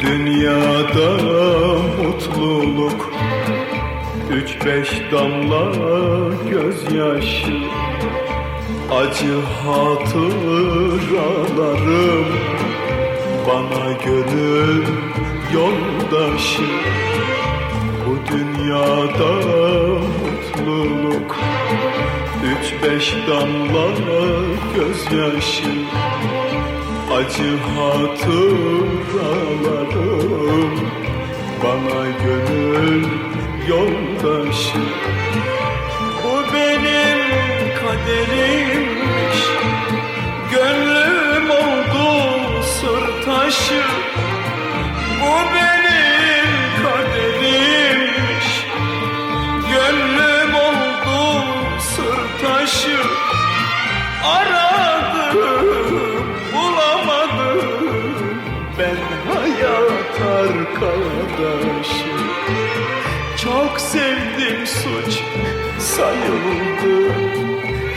dünyada mutluluk. Üç beş damla gözyaşı Acı hatıralarım. Bana gönül yoldaşı Bu dünyada mutluluk. Üç beş damla gözyaşı Acı hatıralarım Bana gönül yoldaşı. Bu benim kaderimmiş Ben hayat arkadaşı. Çok sevdim suç sayıldı.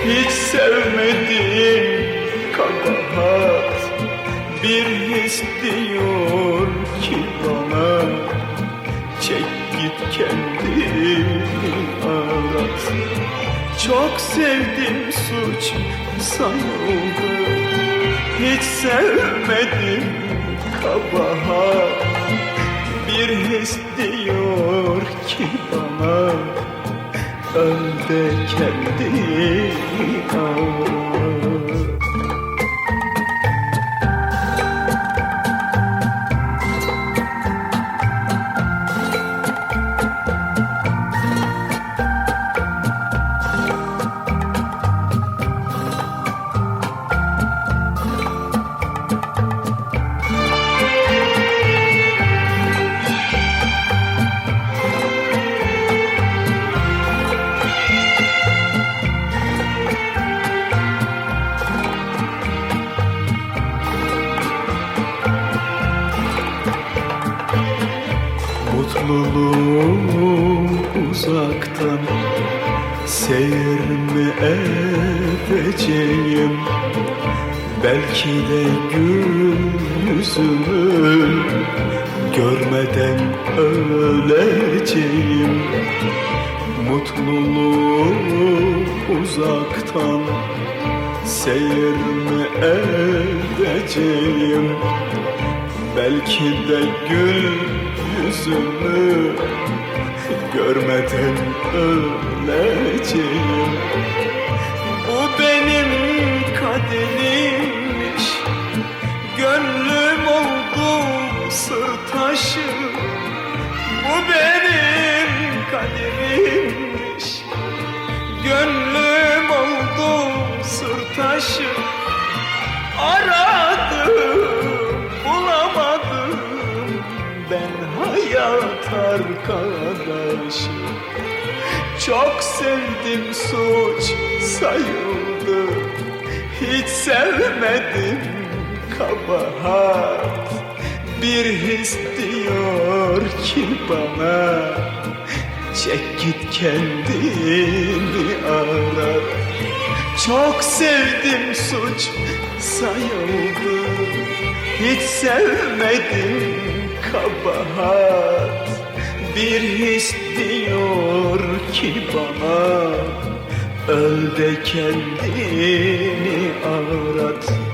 Hiç sevmedim kabahat. Bir his diyor ki bana Çek git kendini arat. Çok sevdim suç sanıldı Hiç sevmedim kabahat Bir his diyor ki bana Öl de kendini arat Mutluluğum uzaktan. Seyir mi edeceğim? Belki de gül yüzümü Görmeden öleceğim. Mutluluğum uzaktan. Seyir mi edeceğim? Belki de gül yüzümü görmeden öleceğim. Bu benim kaderimmiş. Gönlüm oldu sır taşı Bu benim kaderimmiş. Gönlüm oldu sır taşı Aradım arkadaşı Çok sevdim suç sayıldı. Hiç sevmedim kabahat. Bir his diyor ki bana Çek git kendini arar çok sevdim suç sayıldı. Hiç sevmedim kabahat bir his diyor ki bana? Öl de kendini arat.